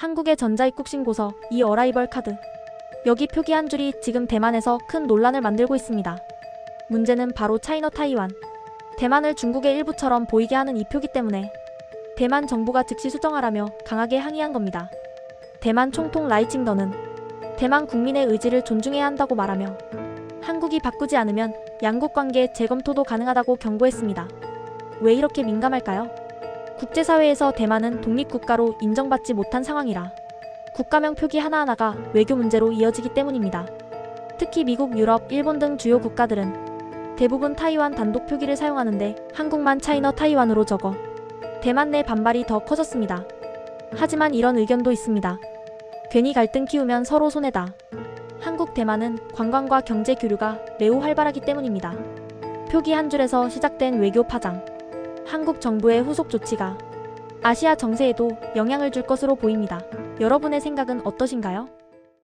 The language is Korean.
한국의 전자입국 신고서 이 어라이벌 카드. 여기 표기 한 줄이 지금 대만에서 큰 논란을 만들고 있습니다. 문제는 바로 차이너 타이완. 대만을 중국의 일부처럼 보이게 하는 이 표기 때문에 대만 정부가 즉시 수정하라며 강하게 항의한 겁니다. 대만 총통 라이칭더는 대만 국민의 의지를 존중해야 한다고 말하며 한국이 바꾸지 않으면 양국 관계 재검토도 가능하다고 경고했습니다. 왜 이렇게 민감할까요? 국제사회에서 대만은 독립국가로 인정받지 못한 상황이라 국가명 표기 하나하나가 외교 문제로 이어지기 때문입니다. 특히 미국, 유럽, 일본 등 주요 국가들은 대부분 타이완 단독 표기를 사용하는데 한국만 차이너 타이완으로 적어 대만 내 반발이 더 커졌습니다. 하지만 이런 의견도 있습니다. 괜히 갈등 키우면 서로 손해다. 한국 대만은 관광과 경제 교류가 매우 활발하기 때문입니다. 표기 한 줄에서 시작된 외교 파장. 한국 정부의 후속 조치가 아시아 정세에도 영향을 줄 것으로 보입니다. 여러분의 생각은 어떠신가요?